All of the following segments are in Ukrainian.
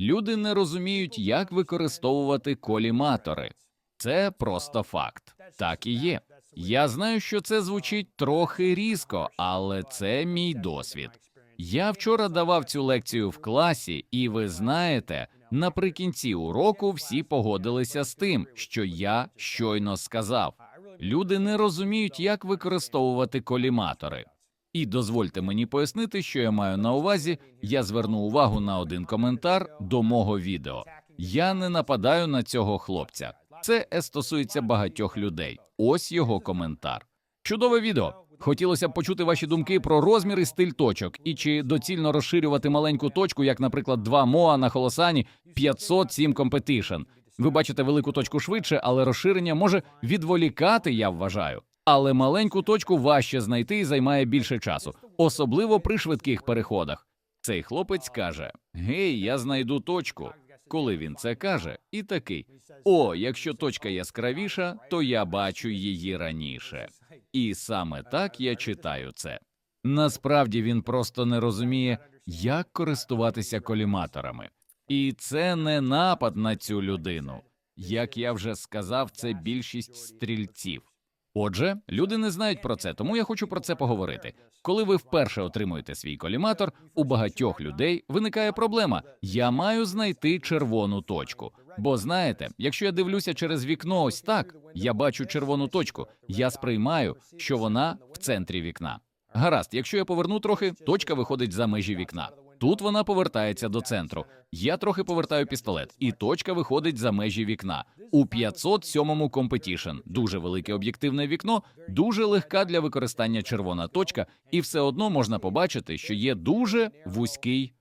Люди не розуміють, як використовувати коліматори. Це просто факт. Так і є. Я знаю, що це звучить трохи різко, але це мій досвід. Я вчора давав цю лекцію в класі, і ви знаєте, наприкінці уроку всі погодилися з тим, що я щойно сказав. Люди не розуміють, як використовувати коліматори. І дозвольте мені пояснити, що я маю на увазі. Я зверну увагу на один коментар до мого відео. Я не нападаю на цього хлопця. Це е, стосується багатьох людей. Ось його коментар. Чудове відео. Хотілося б почути ваші думки про розмір і стиль точок, і чи доцільно розширювати маленьку точку, як, наприклад, 2 МОА на Холосані 507 Competition. Ви бачите велику точку швидше, але розширення може відволікати, я вважаю. Але маленьку точку важче знайти і займає більше часу, особливо при швидких переходах. Цей хлопець каже: Гей, я знайду точку. Коли він це каже, і такий: О, якщо точка яскравіша, то я бачу її раніше. І саме так я читаю це. Насправді він просто не розуміє, як користуватися коліматорами. І це не напад на цю людину. Як я вже сказав, це більшість стрільців. Отже, люди не знають про це, тому я хочу про це поговорити. Коли ви вперше отримуєте свій коліматор, у багатьох людей виникає проблема: я маю знайти червону точку. Бо знаєте, якщо я дивлюся через вікно, ось так я бачу червону точку, я сприймаю, що вона в центрі вікна. Гаразд, якщо я поверну трохи, точка виходить за межі вікна. Тут вона повертається до центру. Я трохи повертаю пістолет, і точка виходить за межі вікна. У 507-му Competition дуже велике об'єктивне вікно, дуже легка для використання червона точка, і все одно можна побачити, що є дуже вузький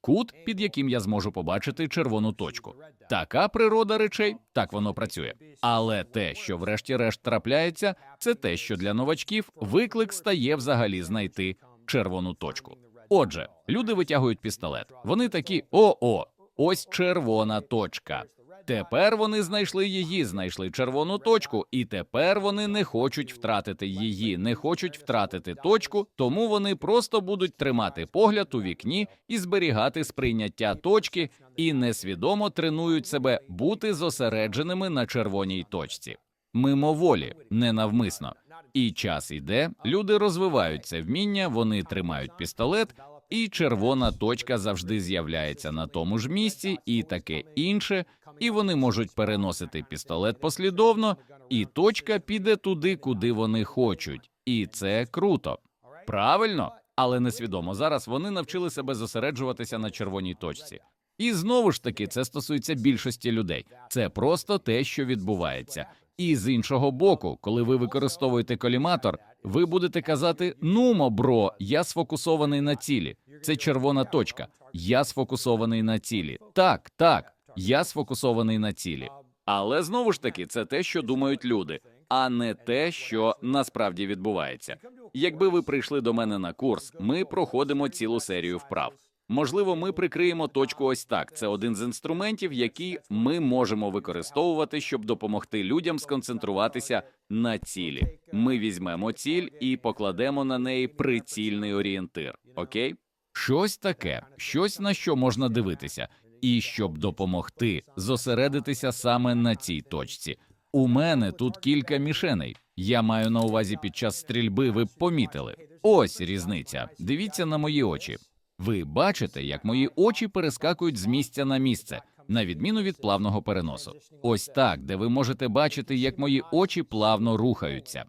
кут, під яким я зможу побачити червону точку. Така природа речей, так воно працює. Але те, що врешті-решт трапляється, це те, що для новачків виклик стає взагалі знайти червону точку. Отже, люди витягують пістолет. Вони такі: о-о, ось червона точка. Тепер вони знайшли її, знайшли червону точку, і тепер вони не хочуть втратити її, не хочуть втратити точку, тому вони просто будуть тримати погляд у вікні і зберігати сприйняття точки, і несвідомо тренують себе бути зосередженими на червоній точці. Мимоволі, ненавмисно. І час іде, люди розвивають це вміння, вони тримають пістолет, і червона точка завжди з'являється на тому ж місці, і таке інше, і вони можуть переносити пістолет послідовно, і точка піде туди, куди вони хочуть, і це круто. Правильно, але несвідомо зараз вони навчили себе зосереджуватися на червоній точці. І знову ж таки, це стосується більшості людей. Це просто те, що відбувається. І з іншого боку, коли ви використовуєте коліматор, ви будете казати: Нумо, бро, я сфокусований на цілі. Це червона точка. Я сфокусований на цілі. Так, так, я сфокусований на цілі. Але знову ж таки, це те, що думають люди, а не те, що насправді відбувається. Якби ви прийшли до мене на курс, ми проходимо цілу серію вправ. Можливо, ми прикриємо точку ось так. Це один з інструментів, який ми можемо використовувати, щоб допомогти людям сконцентруватися на цілі. Ми візьмемо ціль і покладемо на неї прицільний орієнтир. Окей? Щось таке, щось на що можна дивитися, і щоб допомогти зосередитися саме на цій точці. У мене тут кілька мішеней. Я маю на увазі під час стрільби. Ви помітили. Ось різниця. Дивіться на мої очі. Ви бачите, як мої очі перескакують з місця на місце, на відміну від плавного переносу. Ось так, де ви можете бачити, як мої очі плавно рухаються.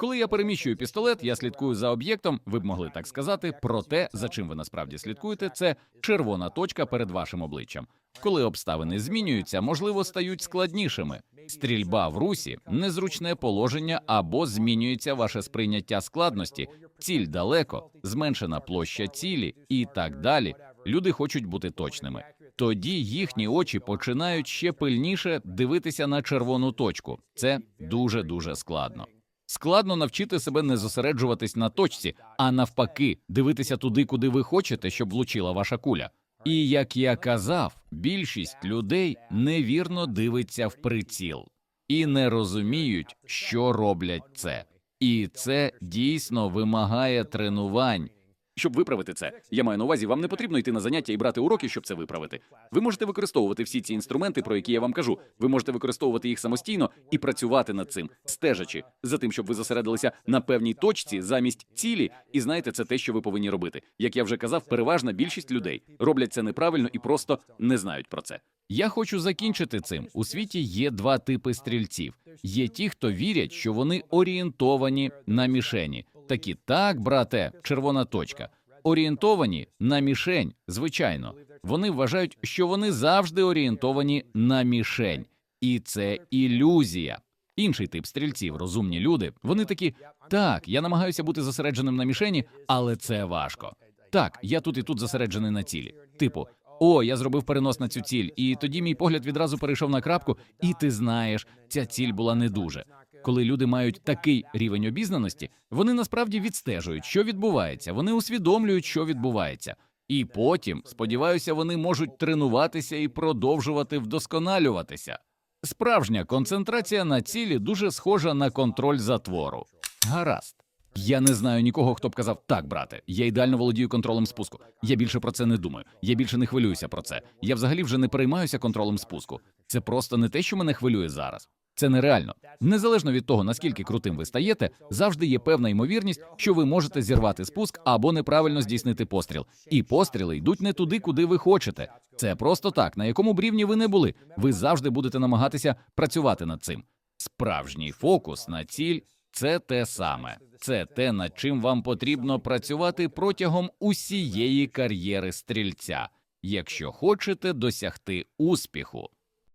Коли я переміщую пістолет, я слідкую за об'єктом, ви б могли так сказати, про те, за чим ви насправді слідкуєте, це червона точка перед вашим обличчям. Коли обставини змінюються, можливо, стають складнішими. Стрільба в русі, незручне положення або змінюється ваше сприйняття складності, ціль далеко, зменшена площа цілі і так далі. Люди хочуть бути точними. Тоді їхні очі починають ще пильніше дивитися на червону точку. Це дуже дуже складно. Складно навчити себе не зосереджуватись на точці, а навпаки, дивитися туди, куди ви хочете, щоб влучила ваша куля. І як я казав, більшість людей невірно дивиться в приціл і не розуміють, що роблять це. І це дійсно вимагає тренувань. Щоб виправити це, я маю на увазі, вам не потрібно йти на заняття і брати уроки, щоб це виправити. Ви можете використовувати всі ці інструменти, про які я вам кажу. Ви можете використовувати їх самостійно і працювати над цим, стежачи за тим, щоб ви зосередилися на певній точці замість цілі. І знаєте, це те, що ви повинні робити. Як я вже казав, переважна більшість людей роблять це неправильно і просто не знають про це. Я хочу закінчити цим. У світі є два типи стрільців: є ті, хто вірять, що вони орієнтовані на мішені. Такі так, брате, червона точка. Орієнтовані на мішень, звичайно. Вони вважають, що вони завжди орієнтовані на мішень, і це ілюзія. Інший тип стрільців, розумні люди. Вони такі: так, я намагаюся бути зосередженим на мішені, але це важко. Так, я тут і тут зосереджений на цілі. Типу, о, я зробив перенос на цю ціль, і тоді мій погляд відразу перейшов на крапку, і ти знаєш, ця ціль була не дуже. Коли люди мають такий рівень обізнаності, вони насправді відстежують, що відбувається, вони усвідомлюють, що відбувається. І потім, сподіваюся, вони можуть тренуватися і продовжувати вдосконалюватися. Справжня концентрація на цілі дуже схожа на контроль затвору. Гаразд. Я не знаю нікого, хто б казав так, брате. Я ідеально володію контролем спуску. Я більше про це не думаю. Я більше не хвилююся про це. Я взагалі вже не переймаюся контролем спуску. Це просто не те, що мене хвилює зараз. Це нереально. Незалежно від того, наскільки крутим ви стаєте, завжди є певна ймовірність, що ви можете зірвати спуск або неправильно здійснити постріл. І постріли йдуть не туди, куди ви хочете. Це просто так, на якому б рівні ви не були. Ви завжди будете намагатися працювати над цим. Справжній фокус на ціль це те саме. Це те, над чим вам потрібно працювати протягом усієї кар'єри стрільця, якщо хочете досягти успіху.